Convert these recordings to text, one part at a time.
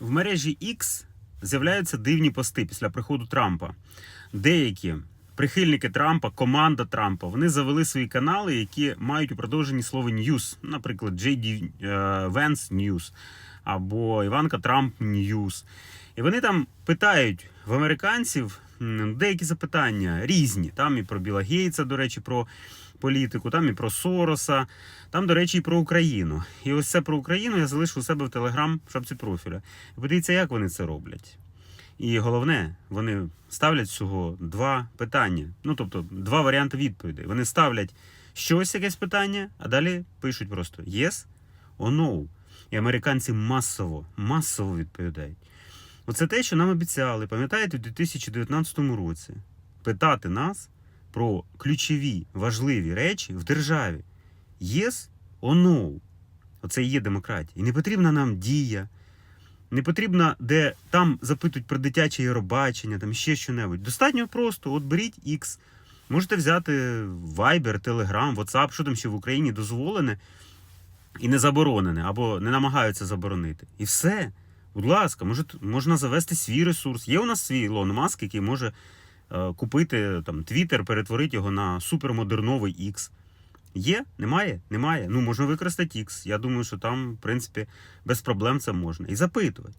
В мережі X з'являються дивні пости після приходу Трампа. Деякі прихильники Трампа, команда Трампа, вони завели свої канали, які мають у продовженні слово News, наприклад, JD Vance News або Іванка Трамп News. І вони там питають в американців деякі запитання різні. Там і про Біла Гейтса, до речі, про політику, там і про Сороса, там, до речі, і про Україну. І ось це про Україну я залишу у себе в Телеграм в шапці профіля. Подивіться, як вони це роблять. І головне, вони ставлять всього два питання. Ну, тобто, два варіанти відповідей. Вони ставлять щось, якесь питання, а далі пишуть просто yes or no. І американці масово, масово відповідають. Оце те, що нам обіцяли, пам'ятаєте, у 2019 році питати нас про ключові важливі речі в державі. Yes or. Оце і є демократія. І не потрібна нам дія. Не потрібно, де там запитують про дитяче Євробачення, там ще що-небудь. Достатньо просто, от беріть X. Можете взяти Viber, Telegram, WhatsApp, що там ще в Україні дозволене і не заборонене, або не намагаються заборонити. І все. Будь ласка, може, можна завести свій ресурс. Є у нас свій Ілон Маск, який може е, купити там Twitter, перетворити його на супермодерновий X. Є? Немає? Немає. Ну, можна використати X. Я думаю, що там, в принципі, без проблем це можна. І запитувати.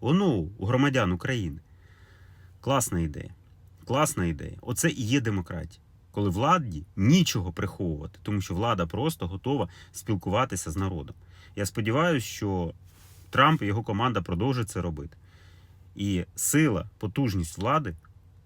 Or no у громадян України. Класна ідея. Класна ідея. Оце і є демократія. Коли владі нічого приховувати, тому що влада просто готова спілкуватися з народом. Я сподіваюся, що Трамп і його команда продовжать це робити. І сила, потужність влади,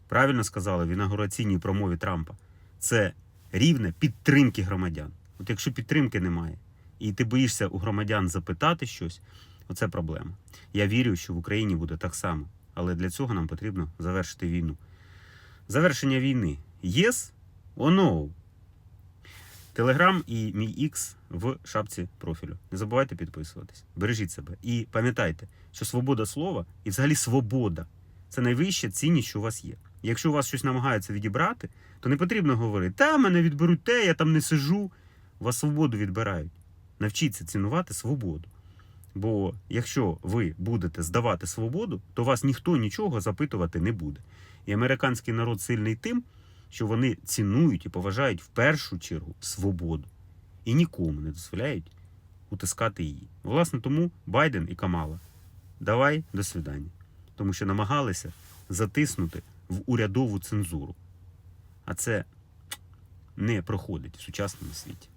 правильно сказали в інаугураційній промові Трампа, це рівне підтримки громадян. От якщо підтримки немає, і ти боїшся у громадян запитати щось, оце проблема. Я вірю, що в Україні буде так само. Але для цього нам потрібно завершити війну. Завершення війни. Yes or? Телеграм і мій X в шапці профілю. Не забувайте підписуватись. Бережіть себе. І пам'ятайте, що свобода слова і взагалі свобода це найвища цінність, що у вас є. Якщо у вас щось намагаються відібрати, то не потрібно говорити, та мене відберуть те, я там не сижу. У вас свободу відбирають. Навчіться цінувати свободу. Бо якщо ви будете здавати свободу, то вас ніхто нічого запитувати не буде. І американський народ сильний тим, що вони цінують і поважають в першу чергу свободу і нікому не дозволяють утискати її. Власне, тому Байден і Камала давай до свидання. Тому що намагалися затиснути в урядову цензуру. А це не проходить в сучасному світі.